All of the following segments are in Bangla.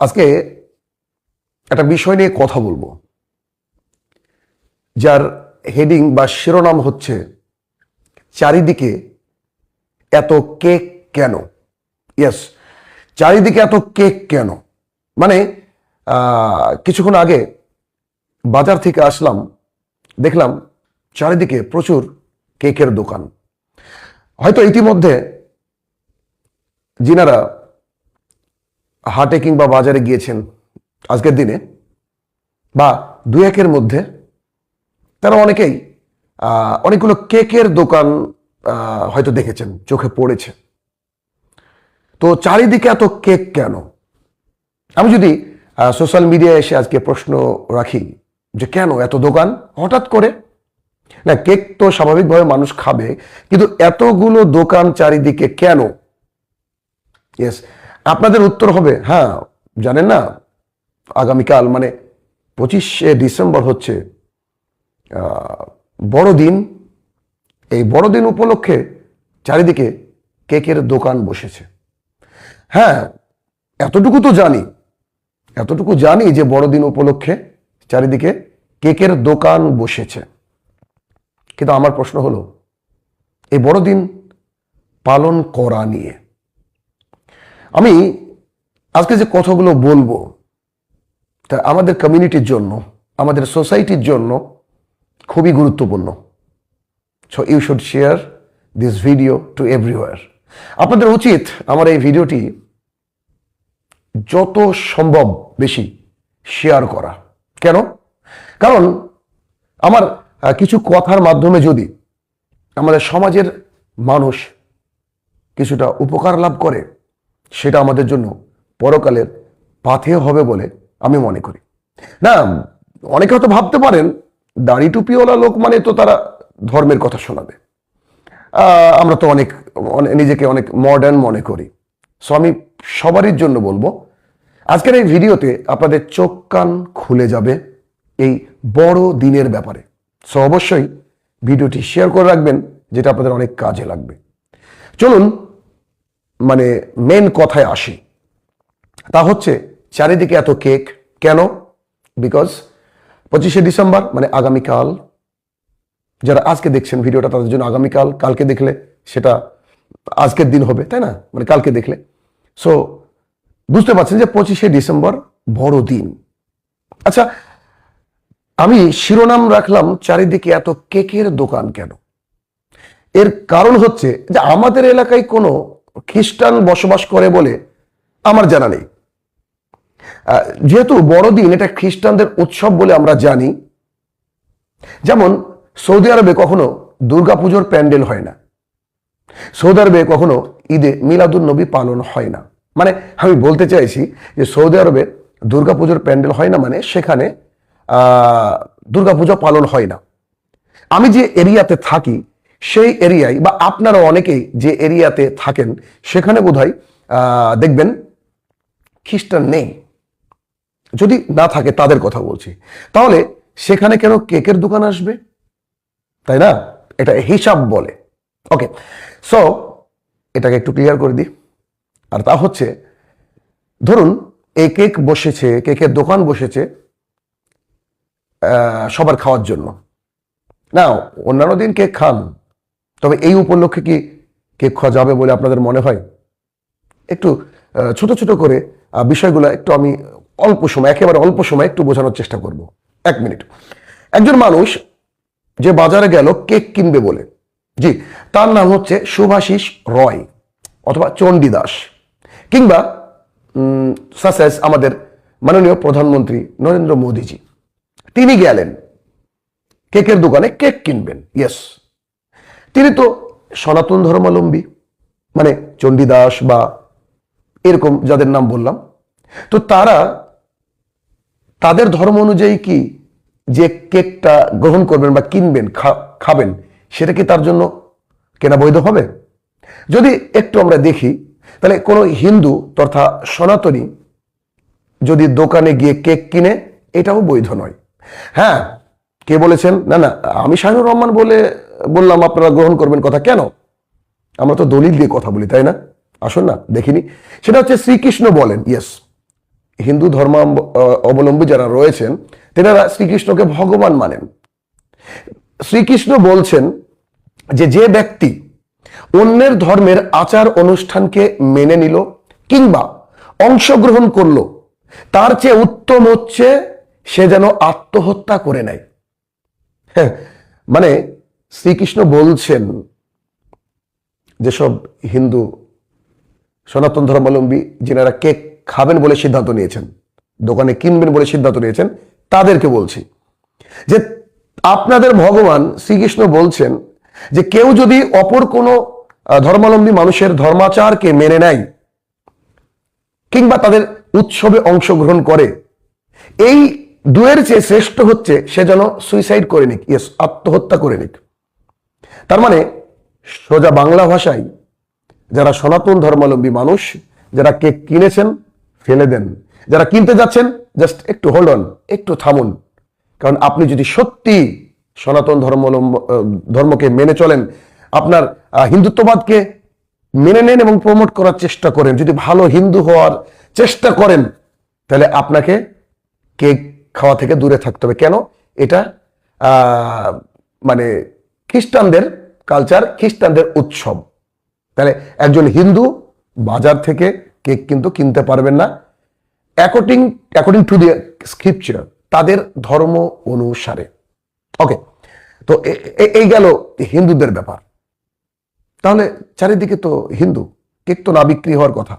আজকে একটা বিষয় নিয়ে কথা বলব, যার হেডিং বা শিরোনাম হচ্ছে, চারিদিকে এত কেক কেন? ইয়েস চারিদিকে এত কেক কেন? মানে কিছুক্ষণ আগে বাজার থেকে আসলাম, দেখলাম চারিদিকে প্রচুর কেকের দোকান। হয়তো ইতিমধ্যে যিনারা হাটে কিংবা বাজারে গিয়েছেন আজকের দিনে, বা দু একের মধ্যে, তারা অনেকেই অনেকগুলো কেকের দোকান হয়তো দেখেছেন, চোখে পড়েছে। তো চারিদিকে এত কেক কেন? আমি যদি সোশ্যাল মিডিয়ায় এসে আজকে প্রশ্ন রাখি, যে কেন এত দোকান? হঠাৎ করে? না, কেক তো স্বাভাবিকভাবে মানুষ খাবে, কিন্তু এতগুলো দোকান চারিদিকে কেন? ইয়েস আপনাদের উত্তর হবে হ্যাঁ জানেন না? আগামীকাল মানে পঁচিশে ডিসেম্বর হচ্ছে বড়দিন। এই বড়দিন উপলক্ষে চারিদিকে কেকের দোকান বসেছে। হ্যাঁ এতটুকু তো জানি, এতটুকু জানি যে বড়দিন উপলক্ষে চারিদিকে কেকের দোকান বসেছে। কিন্তু আমার প্রশ্ন হলো, এই বড়দিন পালন করা নিয়ে আমি আজকে যে কথাগুলো বলব, তা আমাদের কমিউনিটির জন্য, আমাদের সোসাইটির জন্য খুবই গুরুত্বপূর্ণ। So you should share this video to everywhere আপনাদের উচিত আমার এই ভিডিওটি যত সম্ভব বেশি শেয়ার করা। কেন? কারণ আমার কিছু কথার মাধ্যমে যদি আমাদের সমাজের মানুষ কিছুটা উপকার লাভ করে সেটা আমাদের জন্য পরকালের পাথেয় হবে বলে আমি মনে করি। না, অনেকে হয়তো ভাবতে পারেন, দাড়ি টুপিওয়ালা লোক মানে তো তারা ধর্মের কথা শোনাবে। আমরা তো অনেক নিজেকে অনেক মডার্ন মনে করি। সো আমি সবারই জন্য বলব, আজকের এই ভিডিওতে আপনাদের চোখ কান খুলে যাবে এই বড় দিনের ব্যাপারে। সো অবশ্যই ভিডিওটি শেয়ার করে রাখবেন, যেটা আপনাদের অনেক কাজে লাগবে। চলুন মানে মেন কথায় আসি। তা হচ্ছে, চারিদিকে এত কেক কেন? বিকজ পঁচিশে ডিসেম্বর মানে আগামীকাল। যারা আজকে দেখছেন ভিডিওটা, তাদের জন্য আগামীকাল, কালকে দেখলে সেটা আজকের দিন হবে, তাই না? মানে কালকে দেখলে। সো বুঝতে পারছেন যে পঁচিশে ডিসেম্বর বড় দিন। আচ্ছা আমি শিরোনাম রাখলাম, চারিদিকে এত কেকের দোকান কেন? এর কারণ হচ্ছে যে আমাদের এলাকায় কোনো খ্রিস্টান বসবাস করে বলে আমার জানা নেই। যেহেতু বড়দিন, এটা খ্রিস্টানদের উৎসব বলে আমরা জানি। যেমন, সৌদি আরবে কখনো দুর্গাপুজোর প্যান্ডেল হয় না। সৌদি আরবে কখনো ঈদে মিলাদুন নবী পালন হয় না। মানে আমি বলতে চাইছি যে সৌদি আরবে দুর্গাপুজোর প্যান্ডেল হয় না মানে সেখানে দুর্গাপূজা পালন হয় না। আমি যে এরিয়াতে থাকি সেই এরিয়ায় বা আপনারা অনেকেই যে এরিয়াতে থাকেন সেখানে আহ, দেখবেন খ্রিস্টান নেই। যদি না থাকে তাদের কথা বলছি। তাহলে সেখানে কেন কেকের দোকান আসবে? তাই না? এটা হিসাব বলে। ওকে সো এটাকে একটু ক্লিয়ার করে দিই। আর তা হচ্ছে ধরুন এই কেক বসেছে কেকের দোকান বসেছে সবার খাওয়ার জন্য। না অন্যান্য দিন কেক খান। তবে এই উপলক্ষে কি কেক খাওয়া যাবে বলে আপনাদের মনে হয়? একটু ছোট ছোট করে বিষয়গুলো একটু আমি অল্প সময়, একেবারে অল্প সময় একটু বোঝানোর চেষ্টা করব। এক মিনিট। একজন মানুষ যে বাজারে গেল কেক কিনবে বলে, জি, তার নাম হচ্ছে শুভাশিস রয় অথবা চণ্ডীদাস কিংবা সাসেস আমাদের মাননীয় প্রধানমন্ত্রী নরেন্দ্র মোদীজি। তিনি গেলেন কেকের দোকানে কেক কিনবেন, ইয়েস। তিনি তো সনাতন ধর্মাবলম্বী মানে চণ্ডীদাস বা এরকম যাদের নাম বললাম। তো তারা তাদের ধর্ম অনুযায়ী কি যে কেকটা গ্রহণ করবেন বা কিনবেন খাবেন, সেটা কি তার জন্য কেনা বৈধ হবে? যদি একটু আমরা দেখি, তাহলে কোনো হিন্দু তথা সনাতনী যদি দোকানে গিয়ে কেক কিনে, এটাও বৈধ নয়। হ্যাঁ কে বলেছেন? না না, আমি শাহিনুর রহমান বলে বললাম আপনারা গ্রহণ করবেন কথা কেন? আমরা তো দলিল দিয়ে কথা বলি তাই না? আসুন না দেখিনি। সেটা হচ্ছে শ্রীকৃষ্ণ বলেন ইয়েস হিন্দু ধর্ম অবলম্বী যারা রয়েছেন তেনারা শ্রীকৃষ্ণকে ভগবান মানেন। শ্রীকৃষ্ণ বলছেন যে যে ব্যক্তি অন্যের ধর্মের আচার অনুষ্ঠানকে মেনে নিল কিংবা অংশগ্রহণ করল তার চেয়ে উত্তম হচ্ছে সে যেন আত্মহত্যা করে নেয়। হ্যাঁ, মানে শ্রীকৃষ্ণ বলছেন যেসব হিন্দু সনাতন ধর্মাবলম্বী যেনারা কেক খাবেন বলে সিদ্ধান্ত নিয়েছেন, দোকানে কিনবেন বলে সিদ্ধান্ত নিয়েছেন, তাদেরকে বলছি যে আপনাদের ভগবান শ্রীকৃষ্ণ বলছেন যে কেউ যদি অপর কোনো ধর্মাবলম্বী মানুষের ধর্মাচারকে মেনে নেয় কিংবা তাদের উৎসবে অংশগ্রহণ করে, এই দুয়ের চেয়ে শ্রেষ্ঠ হচ্ছে সে যেন সুইসাইড করে নিক ইয়েস আত্মহত্যা করে নিক। তার মানে সোজা বাংলা ভাষায় যারা সনাতন ধর্মাবলম্বী মানুষ যারা কেক কিনেছেন ফেলে দেন। যারা কিনতে যাচ্ছেন জাস্ট একটু হোল্ড অন একটু থামুন। কারণ আপনি যদি সত্যি সনাতন ধর্মাবলম্ব আহ, ধর্মকে মেনে চলেন আপনার হিন্দুত্ববাদকে মেনে নেন এবং প্রমোট করার চেষ্টা করেন যদি ভালো হিন্দু হওয়ার চেষ্টা করেন তাহলে আপনাকে কেক খাওয়া থেকে দূরে থাকতে হবে। কেন? এটা মানে খ্রিস্টানদের কালচার খ্রিস্টানদের উৎসব। তাহলে একজন হিন্দু বাজার থেকে কেক কিন্তু কিনতে পারবেন না। According according to the scripture তাদের ধর্ম অনুসারে। ওকে তো এই গেল হিন্দুদের ব্যাপার। তাহলে চারিদিকে তো হিন্দু, কেক তো না বিক্রি হওয়ার কথা।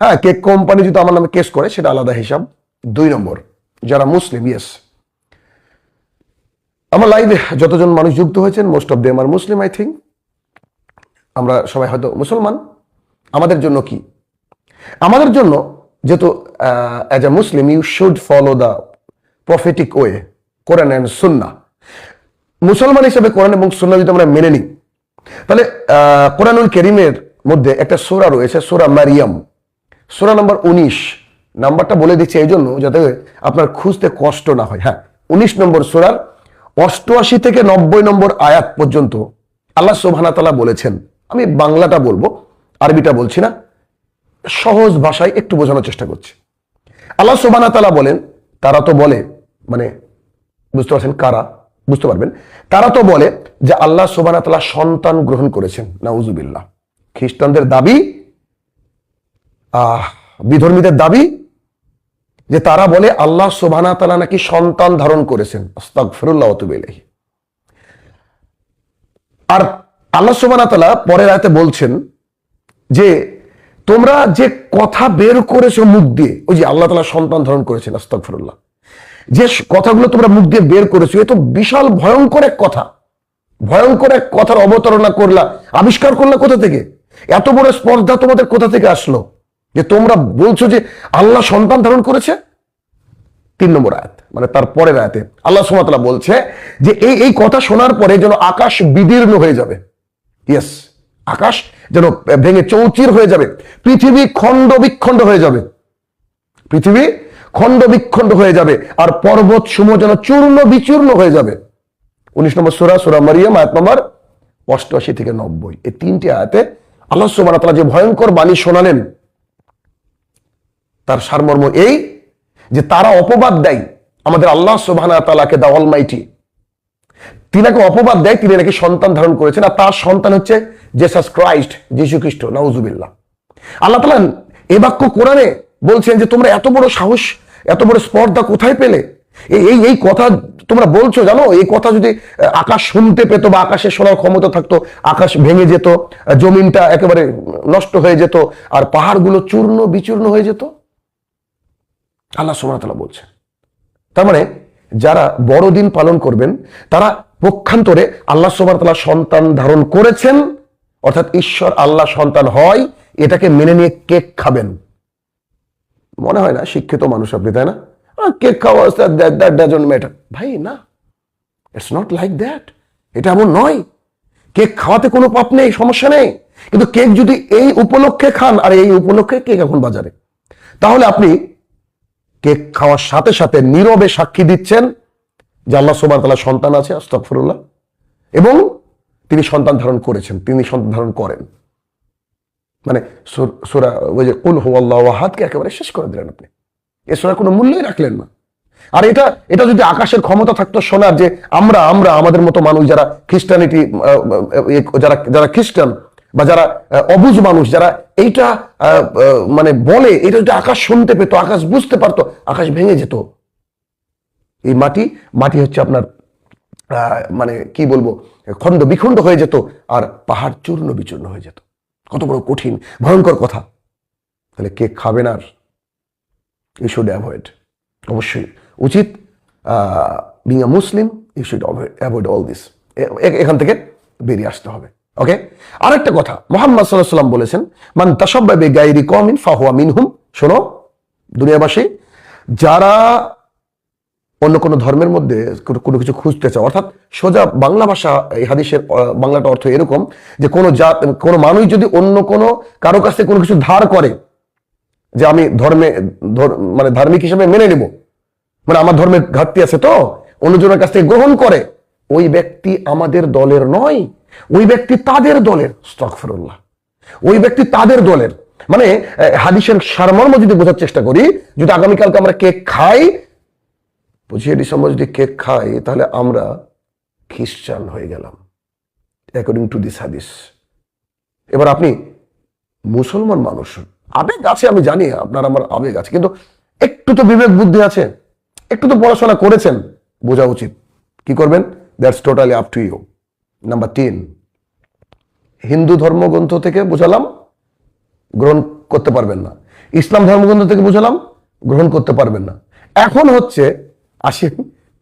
হ্যাঁ কেক কোম্পানি যদি আমার নামে কেস করে, সেটা আলাদা হিসাব। দুই নম্বর, যারা মুসলিম ইয়েস আমার লাইভে যতজন মানুষ যুক্ত হয়েছেন most of them are Muslim I think আমরা সবাই হয়তো মুসলমান। আমাদের জন্য কি? আমাদের জন্য যেহেতু as a Muslim you should follow the prophetic way Quran and Sunnah মুসলমান হিসেবে কোরআন এবং সুন্না যদি আমরা মেনে নিই, তাহলে কোরআনুল কেরিমের মধ্যে একটা সোরা রয়েছে, সোরা মারিয়াম। সোরা নাম্বার উনিশ। নাম্বারটা বলে দিচ্ছি এই জন্য যাতে আপনার খুঁজতে কষ্ট না হয়। হ্যাঁ উনিশ নম্বর সোরার অষ্টআশি থেকে নব্বই নম্বর আয়াত পর্যন্ত আল্লাহ সোভানা তালা বলেছেন। আমি বাংলাটা বলব, আরবিটা বলছি না। সহজ ভাষায় একটু বোঝানোর চেষ্টা করছি। আল্লাহ সোবানা তালা বলেন, তারা তো বলে মানে বুঝতে পারছেন কারা? বুঝতে পারবেন। তারা তো বলে যে আল্লাহ সোবানা তালা সন্তান গ্রহণ করেছেন। নাউজুবিল্লাহ। খ্রিস্টানদের দাবি, আহ, বিধর্মীদের দাবি যে তারা বলে আল্লাহ সোবানা তালা নাকি সন্তান ধারণ করেছেন। ইলাইহি। আর আল্লাহ সোবানা তালা পরের আয়তে বলছেন যে, তোমরা যে কথা বের করেছ মুখ দিয়ে, ওই যে আল্লাহ তালা সন্তান ধারণ করেছেন, আস্তাগফিরুল্লাহ। যে কথাগুলো তোমরা মুখ দিয়ে বের করেছ, এ তো বিশাল ভয়ঙ্কর এক কথা। ভয়ঙ্কর এক কথার অবতারণা করলা, আবিষ্কার করলা কোথা থেকে? এত বড় স্পর্ধা তোমাদের কোথা থেকে আসলো? যে তোমরা বলছো যে আল্লাহ সন্তান ধারণ করেছে? তিন নম্বর আয়াত মানে তার পরের আয়াতে। আল্লাহ সুমাতলা বলছে যে এই এই কথা শোনার পরে যেন আকাশ বিদীর্ণ হয়ে যাবে। ইয়েস আকাশ যেন ভেঙে চৌচির হয়ে যাবে। পৃথিবী খণ্ড বিখণ্ড হয়ে যাবে। পৃথিবী খণ্ড বিখণ্ড হয়ে যাবে আর পর্বত সমূহ যেন চূর্ণ বিচূর্ণ হয়ে যাবে। উনিশ নম্বর সুরা সুরা মারিয়াম, আয়াত নম্বর অষ্টআশি থেকে নব্বই। এই তিনটি আয়াতে আল্লাহ সুবাহ তাআলা যে ভয়ঙ্কর বাণী শোনালেন তার সারমর্ম এই যে তারা অপবাদ দেয় আমাদের আল্লাহ সুবহানা তালাকে দা অলমাইটি তিনাকে অপবাদ দেয়, তিনি নাকি সন্তান ধারণ করেছেন আর তার সন্তান হচ্ছে জেসাস ক্রাইস্ট যীশু খ্রিস্ট, নাউজুবিল্লাহ। আল্লাহ তালা এ বাক্য কোরআনে বলছেন যে তোমরা এত বড় সাহস, এত বড় স্পর্ধা কোথায় পেলে? এই এই কথা তোমরা বলছো, জানো? এই কথা যদি আকাশ শুনতে পেতো বা আকাশে শোনার ক্ষমতা থাকতো, আকাশ ভেঙে যেত জমিনটা একেবারে নষ্ট হয়ে যেত, আর পাহাড়গুলো চূর্ণ বিচূর্ণ হয়ে যেত আল্লাহ সুবহানাহু বলছে। তার মানে যারা বড়দিন পালন করবেন, তারা পক্ষান্তরে আল্লাহ সুবহানাহু সন্তান ধারণ করেছেন, অর্থাৎ ঈশ্বর আল্লাহ সন্তান হয়, এটাকে মেনে নিয়ে কেক খাবেন। মনে হয় না, শিক্ষিত মানুষ আপনি, তাই না? কেক খাওয়া দ্যাট ডাজন্ট ম্যাটার ভাই, না। ইটস নট লাইক দ্যাট এটা এমন নয়। কেক খাওয়াতে কোনো পাপ নেই, সমস্যা নেই। কিন্তু কেক যদি এই উপলক্ষে খান, আর এই উপলক্ষে কেক এখন বাজারে, তাহলে আপনি কেক খাওয়ার সাথে সাথে নীরবে সাক্ষী দিচ্ছেন যে আল্লাহ সোবান তালা সন্তান আছে আস্তফরুল্লাহ এবং তিনি সন্তান ধারণ করেছেন, তিনি সন্তান ধারণ করেন। মানে সুর- ওই যে কুল হু আল্লাহ ওয়াহাদকে একেবারে শেষ করে দিলেন আপনি। এছাড়া কোনো মূল্যই রাখলেন না। আর এটা এটা যদি আকাশের ক্ষমতা থাকতো শোনার যে আমরা আমরা, আমাদের মতো মানুষ যারা খ্রিস্টানিটি যারা যারা খ্রিস্টান বা যারা অবুঝ মানুষ, যারা এইটা মানে বলে এটা যদি আকাশ শুনতে পেতো, আকাশ বুঝতে পারতো, আকাশ ভেঙে যেত। এই মাটি মাটি হচ্ছে আপনার মানে কি বলব, খণ্ড বিখণ্ড হয়ে যেত, আর পাহাড় চূর্ণ বিচূর্ণ হয়ে যেত। কত বড় কঠিন, ভয়ঙ্কর কথা। তাহলে কে খাবেন আর? ইউ শুড অ্যাভয়েড অবশ্যই উচিত being a Muslim you should avoid all this এখান থেকে বেরিয়ে আসতে হবে। ওকে আরেকটা কথা, মোহাম্মদ সাল্লাম বলেছেন, মান তাসব্বাবে গাইরি কমিন ফাহুয়া মিনহুম শোনো, দুনিয়াবাসী, যারা অন্য কোনো ধর্মের মধ্যে কোনো- কিছু খুঁজতে চাও অর্থাৎ সোজা বাংলা ভাষা, এই হাদিসের বাংলাটা অর্থ এরকম যে কোনো জাত, কোনো মানুষ যদি অন্য কোনো কারও কাছ থেকে কোনো কিছু ধার করে, যে আমি ধর্মে, ধর- মানে ধার্মিক হিসেবে মেনে নেব মানে আমার ধর্মের ঘাটতি আছে তো অন্যজনের কাছ থেকে গ্রহণ করে, ওই ব্যক্তি আমাদের দলের নয়। ওই ব্যক্তি তাদের দলের স্তকফরুল্লাহ ওই ব্যক্তি তাদের দলের। মানে হাদিসের সারমর্ম যদি বোঝার চেষ্টা করি, যদি আগামীকালকে আমরা কেক খাই পঁচিশে ডিসেম্বর যদি কেক খাই, তাহলে আমরা খ্রিস্টান হয়ে গেলাম। অ্যাকর্ডিং টু দিস হাদিস এবার আপনি মুসলমান মানুষ, আবেগ আছে আমি জানি, আপনার আমার আবেগ আছে, কিন্তু একটু তো বিবেক বুদ্ধি আছে, একটু তো পড়াশোনা করেছেন, বোঝা উচিত। কি করবেন? That's totally up to you number তিন, হিন্দু ধর্মগ্রন্থ থেকে বোঝালাম, গ্রহণ করতে পারবেন না। ইসলাম ধর্মগ্রন্থ থেকে বুঝালাম, গ্রহণ করতে পারবেন না। এখন হচ্ছে, আসেন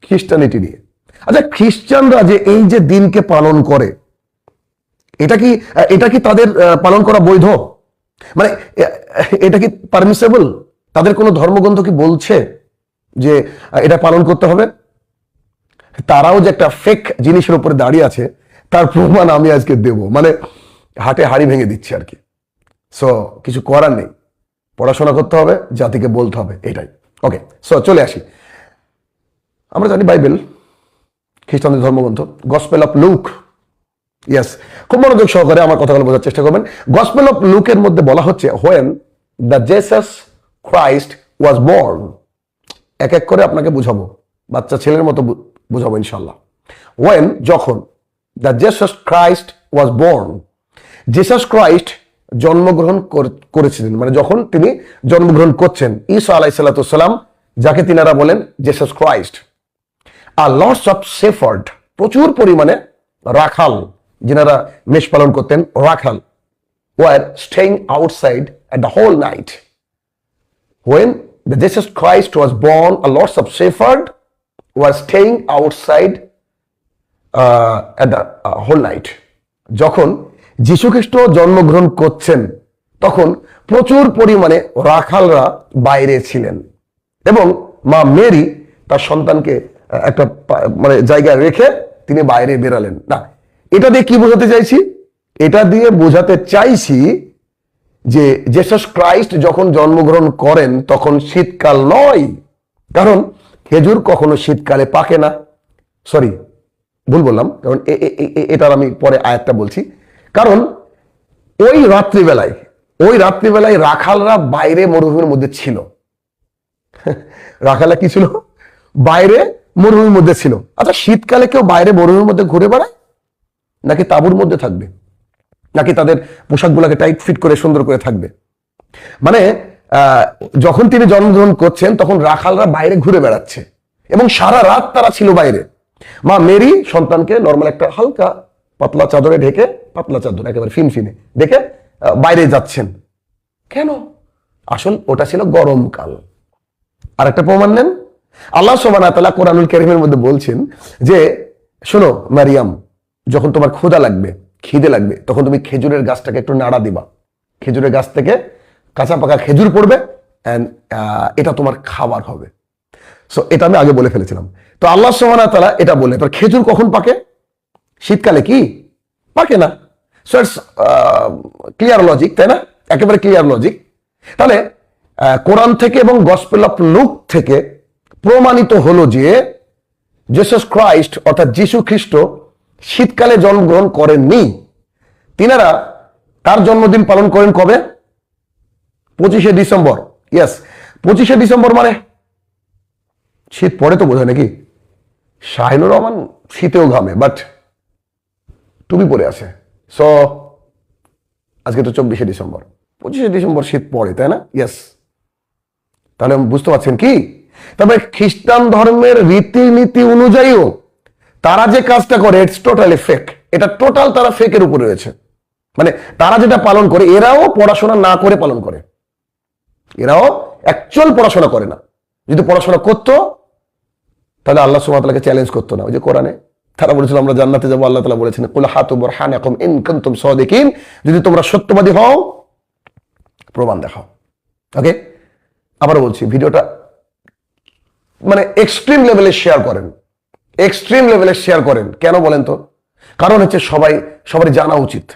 খ্রিস্টানিটি নিয়ে। আচ্ছা খ্রিস্টানরা যে এই যে দিনকে পালন করে, এটা কি এটা কি তাদের পালন করা বৈধ? মানে এটা কি পারমিসেবল তাদের কোনো ধর্মগ্রন্থ কি বলছে যে এটা পালন করতে হবে? তারাও যে একটা ফেক জিনিসের উপরে দাঁড়িয়ে আছে তার প্রমাণ আমি আজকে দেব। মানে হাটে হাড়ি ভেঙে দিচ্ছি আর কি। সো কিছু করার নেই। পড়াশোনা করতে হবে, জাতিকে বলতে হবে, এটাই। ওকে সো চলে আসি। আমরা জানি বাইবেল খ্রিস্টানদের ধর্মগ্রন্থ গসপেল অফ লুক ইয়েস খুব মনোযোগ সহকারে আমার কথাগুলো বোঝার চেষ্টা করবেন। গসপেল অফ লুকের মধ্যে বলা হচ্ছে when the Jesus Christ was born এক এক করে আপনাকে বুঝাবো। বাচ্চা ছেলের মতো বুঝাবো ইনশাল্লাহ ওয়েন যখন। The Jesus Christ was born Jesus Christ জন্মগ্রহণ কর- করেছিলেন। মানে যখন তিনি জন্মগ্রহণ করছেন, ঈসা আলাই সাল্লাম যাকে তিনারা বলেন জেসাস ক্রাইস্ট আর লর্ডস অফ সেফার্ড প্রচুর পরিমাণে রাখাল, যেনারা মেষ পালন করতেন, রাখাল were staying outside at the whole night when the Jesus Christ was born a lots of shepherd were staying outside uh, whole night. যখন যীশুখ্রিস্ট জন্মগ্রহণ করছেন তখন প্রচুর পরিমাণে রাখালরা বাইরে ছিলেন। এবং মা মেরি তার সন্তানকে একটা মানে জায়গায় রেখে তিনি বাইরে বেরালেন। না এটা দিয়ে কি বোঝাতে চাইছি? এটা দিয়ে বোঝাতে চাইছি যে জেসাস ক্রাইস্ট যখন জন্মগ্রহণ করেন তখন শীতকাল নয়। কারণ খেজুর কখনো শীতকালে পাকে না। সরি ভুল বললাম, কারণ এটার আমি পরে আয়াতটা বলছি। কারণ ওই রাত্রিবেলায় ওই রাত্রিবেলায় রাখালরা বাইরে মরুভূমির মধ্যে ছিল। রাখালা কি ছিল? বাইরে মরুভূমির মধ্যে ছিল। আচ্ছা শীতকালে কেউ বাইরে মরুভূমির মধ্যে ঘুরে বেড়ায়? নাকি তাঁবুর মধ্যে থাকবে? নাকি তাদের পোশাকগুলোকে টাইট ফিট করে সুন্দর করে থাকবে? মানে যখন তিনি জন্মগ্রহণ করছেন, তখন রাখালরা বাইরে ঘুরে বেড়াচ্ছে। এবং সারা রাত তারা ছিল বাইরে। মা মেরি সন্তানকে নর্মাল একটা হালকা পাতলা চাদরে ঢেকে, পাতলা চাদর, একেবারে ফিনফিনে দেখে বাইরে যাচ্ছেন। কেন? আসল ওটা ছিল গরমকাল আর একটা প্রমাণ নেন। আল্লাহ সোমান তালা কোরআনুল কেরিমের মধ্যে বলছেন যে, শোনো মারিয়াম, যখন তোমার ক্ষুধা লাগবে, খিদে লাগবে, তখন তুমি খেজুরের গাছটাকে একটু নাড়া দিবা। খেজুরের গাছ থেকে কাঁচা পাকা খেজুর পড়বে অ্যান্ড এটা তোমার খাবার হবে। সো এটা আমি আগে বলে ফেলেছিলাম। তো আল্লাহ সোহানা তালা এটা বলে এবার খেজুর কখন পাকে? শীতকালে কি? পাকে না। সো ইটস ক্লিয়ার লজিক তাই না? একেবারে ক্লিয়ার লজিক তাহলে কোরআন থেকে এবং গসপেল অফ লুক থেকে প্রমাণিত হলো যে জেসাস ক্রাইস্ট অর্থাৎ যীশু খ্রিস্ট, শীতকালে জন্মগ্রহণ করেননি। তিনারা তার জন্মদিন পালন করেন কবে? পঁচিশে ডিসেম্বর। ইয়াস পঁচিশে ডিসেম্বর মানে শীত পরে তো বোঝায় নাকি? শাহিনুর রহমান শীতেও ঘামে বাট টুপি পরে আছে। সো আজকে তো চব্বিশে ডিসেম্বর। পঁচিশে ডিসেম্বর শীত পড়ে, তাই না? ইয়েস তাহলে বুঝতে পারছেন কি? তবে খ্রিস্টান ধর্মের রীতিনীতি অনুযায়ীও তারা যে কাজটা করে ইটস টোটালি ফেক এটা টোটাল তারা ফেকের উপরে রয়েছে। মানে তারা যেটা পালন করে, এরাও পড়াশোনা না করে পালন করে। এরাও অ্যাকচুয়াল পড়াশোনা করে না। যদি পড়াশোনা করতো তাহলে আল্লাহ সুমাতালাকে চ্যালেঞ্জ করতো না। ওই যে কোরআনে তারা বলেছিল, আমরা জান্নাতে যাব আল্লাহ তালা বলেছেন, কুল হাতু বরহান এখন ইন কুনতুম সাদিকিন যদি তোমরা সত্যবাদী হও, প্রমাণ দেখাও। ওকে আবার বলছি, ভিডিওটা মানে এক্সট্রিম লেভেলে শেয়ার করেন। এক্সট্রিম লেভেলে শেয়ার করেন। কেন বলেন তো? কারণ হচ্ছে সবাই, সবারই জানা উচিত।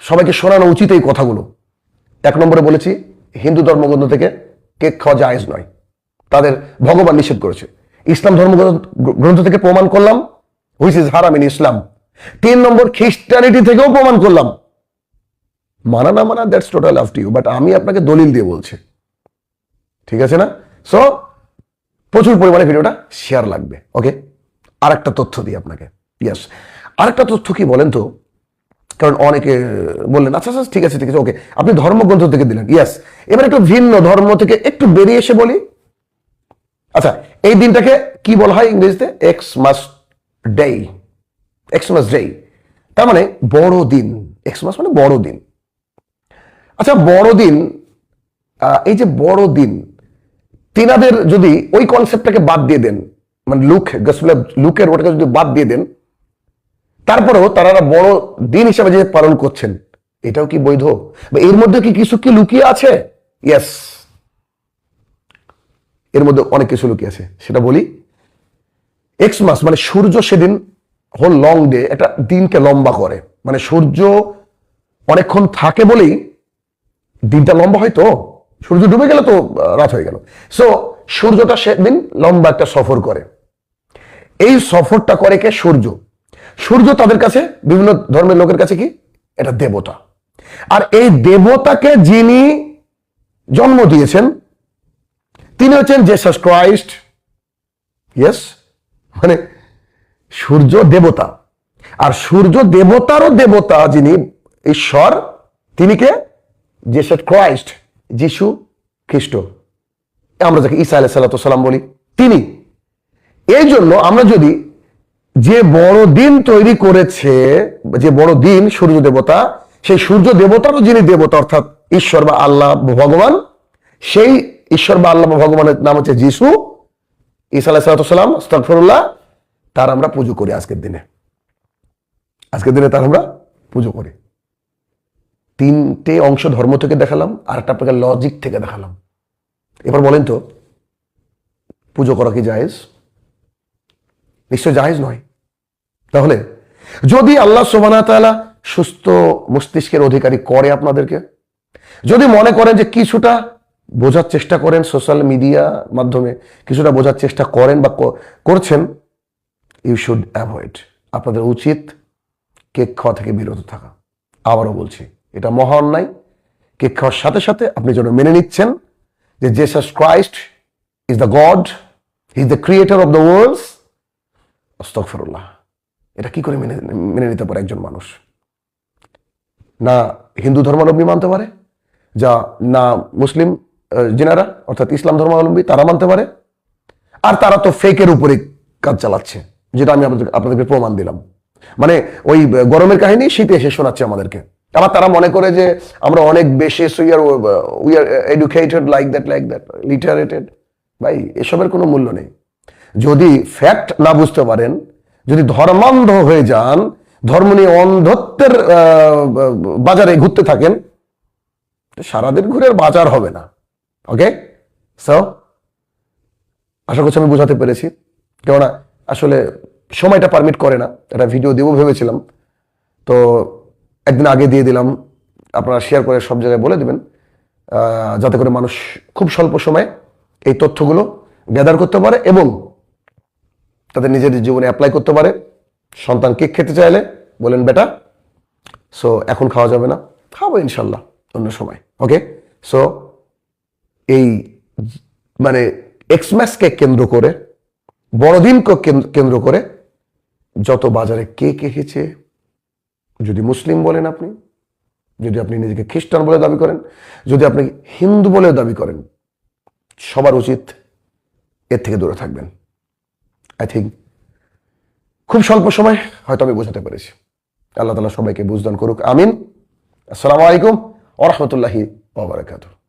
সবাইকে শোনানো উচিত এই কথাগুলো। এক নম্বরে বলেছি, হিন্দু ধর্মগ্রন্থ থেকে কেক খাওয়া জায়েজ নয়। তাদের ভগবান নিষেধ করেছে। ইসলাম ধর্মগ্রন্থ গ্রন্থ থেকে প্রমাণ করলাম হুইচ ইজ হারাম ইন ইসলাম তিন নম্বর খ্রিস্টানিটি থেকেও প্রমাণ করলাম। মানা না মানা that's total up you but আমি আপনাকে দলিল দিয়ে বলছি। ঠিক আছে না? সো প্রচুর পরিমাণে ভিডিওটা শেয়ার লাগবে। ওকে আর একটা তথ্য দিই আপনাকে। ইয়াস আরেকটা তথ্য কি বলেন তো? কারণ অনেকে বললেন আচ্ছা আচ্ছা ঠিক আছে ঠিক আছে ওকে আপনি ধর্মগ্রন্থ থেকে দিলেন। ইয়াস এবার একটু ভিন্ন ধর্ম থেকে একটু বেরিয়ে এসে বলি। আচ্ছা এই দিনটাকে কি বলা হয় ইংরেজিতে? Xmas day Xmas day তার মানে বড় দিন। এক্স মাস মানে বড় দিন। আচ্ছা বড় দিন এই যে বড় দিন, তিনাদের যদি ওই কনসেপ্টটাকে বাদ দিয়ে দেন মানে লুক গসপুলা লুকের ওটাকে যদি বাদ দিয়ে দেন, তারপরেও তারা বড় দিন হিসাবে যে পালন করছেন, এটাও কি বৈধ? বা এর মধ্যে কি কিছু কি লুকিয়ে আছে? ইয়েস এর মধ্যে অনেক কিছু লুকিয়ে আছে। সেটা বলি এক্স মাস মানে সূর্য সেদিন হোল লং ডে একটা দিনকে লম্বা করে। মানে সূর্য অনেকক্ষণ থাকে বলেই দিনটা লম্বা হয় তো। সূর্য ডুবে গেলে তো রাত হয়ে গেল। সো সূর্যটা সেদিন লম্বা একটা সফর করে। এই সফরটা করে কে? সূর্য। সূর্য তাদের কাছে, বিভিন্ন ধর্মের লোকের কাছে কি? এটা দেবতা। আর এই দেবতাকে যিনি জন্ম দিয়েছেন তিনি হচ্ছেন জেসাস ক্রাইস্ট ইয়েস মানে সূর্য দেবতা। আর সূর্য দেবতারও দেবতা যিনি ঈশ্বর, তিনি কে? জেসাস ক্রাইস্ট যিশু খ্রিস্ট। আমরা যাকে ঈসা আলাহ সাল্লাম বলি। তিনি। এই জন্য আমরা যদি যে বড় দিন তৈরি করেছে, যে বড় দিন সূর্য দেবতা, সেই সূর্য দেবতারও যিনি দেবতা, অর্থাৎ ঈশ্বর বা আল্লাহ ভগবান, সেই ঈশ্বর বা আল্লাহ ভগবানের নাম হচ্ছে যিশু, ঈসা আলাহ সাল্লাম স্তফরুল্লাহ তার আমরা পুজো করি আজকের দিনে। আজকের দিনে তার আমরা পুজো করি। তিনটে অংশ ধর্ম থেকে দেখালাম আর একটা আপনাকে লজিক থেকে দেখালাম। এবার বলেন তো, পুজো করা কি জায়েজ? নিশ্চয় জায়েজ নয়। তাহলে, যদি আল্লাহ সোবানা সুস্থ মস্তিষ্কের অধিকারী করে আপনাদেরকে, যদি মনে করেন যে কিছুটা বোঝার চেষ্টা করেন সোশ্যাল মিডিয়া মাধ্যমে, কিছুটা বোঝার চেষ্টা করেন বা করছেন ইউ শুড অ্যাভয়েড আপনাদের উচিত কেক খাওয়া থেকে বিরত থাকা। আবারও বলছি, এটা মহা অন্যায় কেক খাওয়ার সাথে সাথে আপনি যেন মেনে নিচ্ছেন যে Jesus Christ is the God is the creator of the worlds অস্তফরুল্লাহ এটা কি করে মেনে মেনে নিতে পারে একজন মানুষ? না হিন্দু ধর্মাবলম্বী মানতে পারে, যা না মুসলিম যিনারা অর্থাৎ ইসলাম ধর্মাবলম্বী, তারা মানতে পারে। আর তারা তো ফেকের উপরে কাজ চালাচ্ছে, যেটা আমি আপনাদের আপনাদেরকে প্রমাণ দিলাম। মানে ওই গরমের কাহিনী শীতে এসে শোনাচ্ছে আমাদেরকে। আবার তারা মনে করে যে আমরা অনেক বেশি we are we are educated like that like that literated ভাই, এসবের কোনো মূল্য নেই। যদি ফ্যাক্ট না বুঝতে পারেন, যদি ধর্মান্ধ হয়ে যান, ধর্ম নিয়ে অন্ধত্বের বাজারে ঘুরতে থাকেন সারাদিন ঘুরে বাজার হবে না। ওকে সো আশা করছি আমি বোঝাতে পেরেছি। কেননা আসলে সময়টা পারমিট করে না। একটা ভিডিও দেবো ভেবেছিলাম। তো একদিন আগে দিয়ে দিলাম। আপনারা শেয়ার করে সব জায়গায় বলে দেবেন। যাতে করে মানুষ খুব স্বল্প সময়ে এই তথ্যগুলো গ্যাদার করতে পারে এবং তাদের নিজেদের জীবনে অ্যাপ্লাই করতে পারে। সন্তান কেক খেতে চাইলে বলেন, বেটা সো এখন খাওয়া যাবে না। খাব ইনশাল্লাহ অন্য সময়। ওকে সো এই মানে এক্সম্যাসকে কেন্দ্র করে, বড়দিনকে কেন্দ্র- করে যত বাজারে কেক এসেছে, যদি মুসলিম বলেন আপনি, যদি আপনি নিজেকে খ্রিস্টান বলে দাবি করেন, যদি আপনি হিন্দু বলে দাবি করেন, সবার উচিত এর থেকে দূরে থাকবেন। আই থিঙ্ক খুব স্বল্প সময় হয়তো আমি বোঝাতে পেরেছি। আল্লাহ তালা সবাইকে বুঝদান করুক। আমিন। আসসালামু আলাইকুম ওরহমতুল্লাহি ওবরাকাতুহ